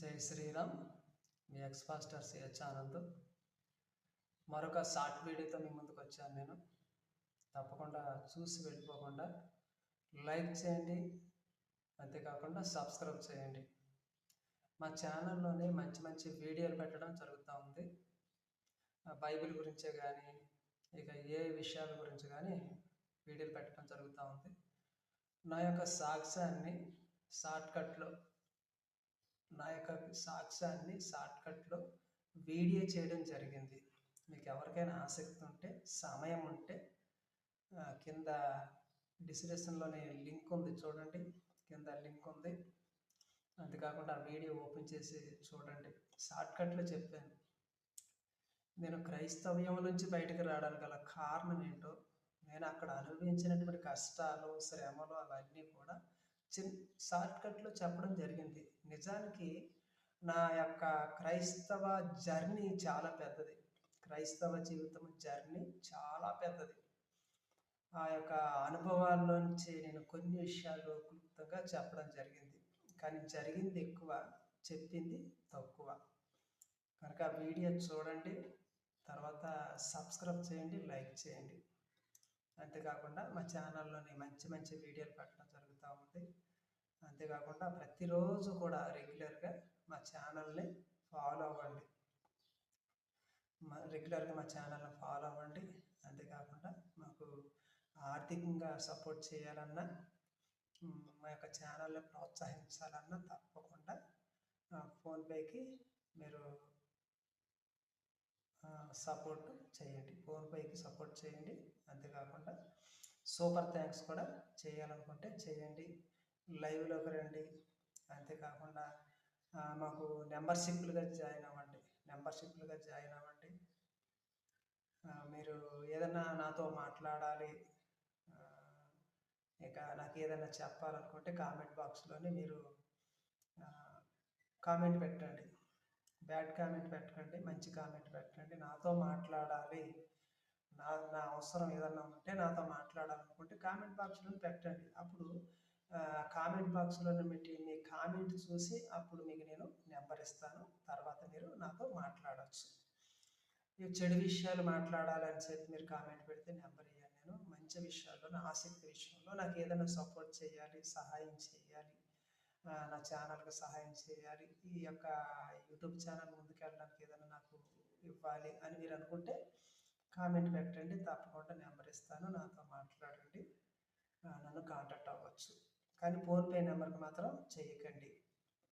జై శ్రీరామ్. మీ ex pastor CH Anand. మరొక షార్ట్ వీడియోతో మీ ముందుకు వచ్చాను నేను. తప్పకుండా చూసి వెళ్ళిపోకుండా లైక్ చేయండి. అంతేకాకుండా సబ్స్క్రైబ్ చేయండి. మా ఛానల్లోనే మంచి మంచి వీడియోలు పెట్టడం జరుగుతూ ఉంది. బైబిల్ గురించే కానీ ఇక ఏ విషయాల గురించి కానీ వీడియోలు పెట్టడం జరుగుతూ ఉంది. నా యొక్క సాక్ష్యాన్ని షార్ట్కట్లో నా యొక్క సాక్ష్యాన్ని షార్ట్కట్లో వీడియో చేయడం జరిగింది. మీకు ఎవరికైనా ఆసక్తి ఉంటే సమయం ఉంటే కింద డిస్క్రిప్షన్లోనే లింక్ ఉంది చూడండి. కింద లింక్ ఉంది. అంతేకాకుండా ఆ వీడియో ఓపెన్ చేసి చూడండి. షార్ట్కట్లో చెప్పాను. నేను క్రైస్తవ్యం నుంచి బయటకు రావడానికి గల కారణం ఏంటో నేను అక్కడ అనుభవించినటువంటి కష్టాలు శ్రమలు అవన్నీ కూడా చిన్ షార్ట్కట్లో చెప్పడం జరిగింది. నిజానికి నా యొక్క క్రైస్తవ జర్నీ చాలా పెద్దది. క్రైస్తవ జీవితం జర్నీ చాలా పెద్దది. ఆ యొక్క అనుభవాల్లోంచి నేను కొన్ని విషయాలు క్లుప్తంగా చెప్పడం జరిగింది. కానీ జరిగింది ఎక్కువ చెప్పింది తక్కువ. కనుక వీడియో చూడండి తర్వాత సబ్స్క్రైబ్ చేయండి లైక్ చేయండి. అంతేకాకుండా మా ఛానల్లోని మంచి మంచి వీడియోలు పెట్టడం జరుగుతూ ఉంది. అంతేకాకుండా ప్రతిరోజు కూడా రెగ్యులర్గా మా ఛానల్ని ఫాలో అవ్వండి. మా రెగ్యులర్గా మా ఛానల్ని ఫాలో అవ్వండి. అంతేకాకుండా మాకు ఆర్థికంగా సపోర్ట్ చేయాలన్నా మా యొక్క ఛానల్ని ప్రోత్సహించాలన్నా తప్పకుండా ఫోన్పేకి మీరు సపోర్ట్ చేయండి. ఫోన్పేకి సపోర్ట్ చేయండి. అంతేకాకుండా సూపర్ థ్యాంక్స్ కూడా చేయాలనుకుంటే చేయండి. లైవ్లోకి రండి. అంతేకాకుండా మాకు మెంబర్షిప్లుగా జాయిన్ అవ్వండి. మెంబర్షిప్లుగా జాయిన్ అవ్వండి. మీరు ఏదైనా నాతో మాట్లాడాలి ఇక నాకు ఏదైనా చెప్పాలనుకుంటే కామెంట్ బాక్స్లోనే మీరు కామెంట్ పెట్టండి. బ్యాడ్ కామెంట్ పెట్టకండి మంచి కామెంట్ పెట్టండి. నాతో మాట్లాడాలి. నా నా అవసరం ఏదన్నా ఉంటే నాతో మాట్లాడాలనుకుంటే కామెంట్ బాక్స్లో పెట్టండి. అప్పుడు కామెంట్ బాక్స్లో పెట్టి మీ కామెంట్ చూసి అప్పుడు మీకు నేను నెంబర్ ఇస్తాను. తర్వాత మీరు నాతో మాట్లాడవచ్చు మీరు చెడు విషయాలు మాట్లాడాలని చెప్పి మీరు కామెంట్ పెడితే నెంబర్ ఇవ్వను నేను. మంచి విషయాల్లో నా ఆసక్తి విషయంలో నాకు ఏదైనా సపోర్ట్ చేయాలి సహాయం చేయాలి నా ఛానల్కి సహాయం చేయాలి. ఈ యొక్క యూట్యూబ్ ఛానల్ ముందుకెళ్ళడానికి ఏదైనా నాకు ఇవ్వాలి అని మీరు అనుకుంటే కామెంట్ పెట్టండి. తప్పకుండా నెంబర్ ఇస్తాను. నాతో మాట్లాడండి. నన్ను కాంటాక్ట్ అవ్వచ్చు. కానీ ఫోన్పే నెంబర్కి మాత్రం చేయకండి.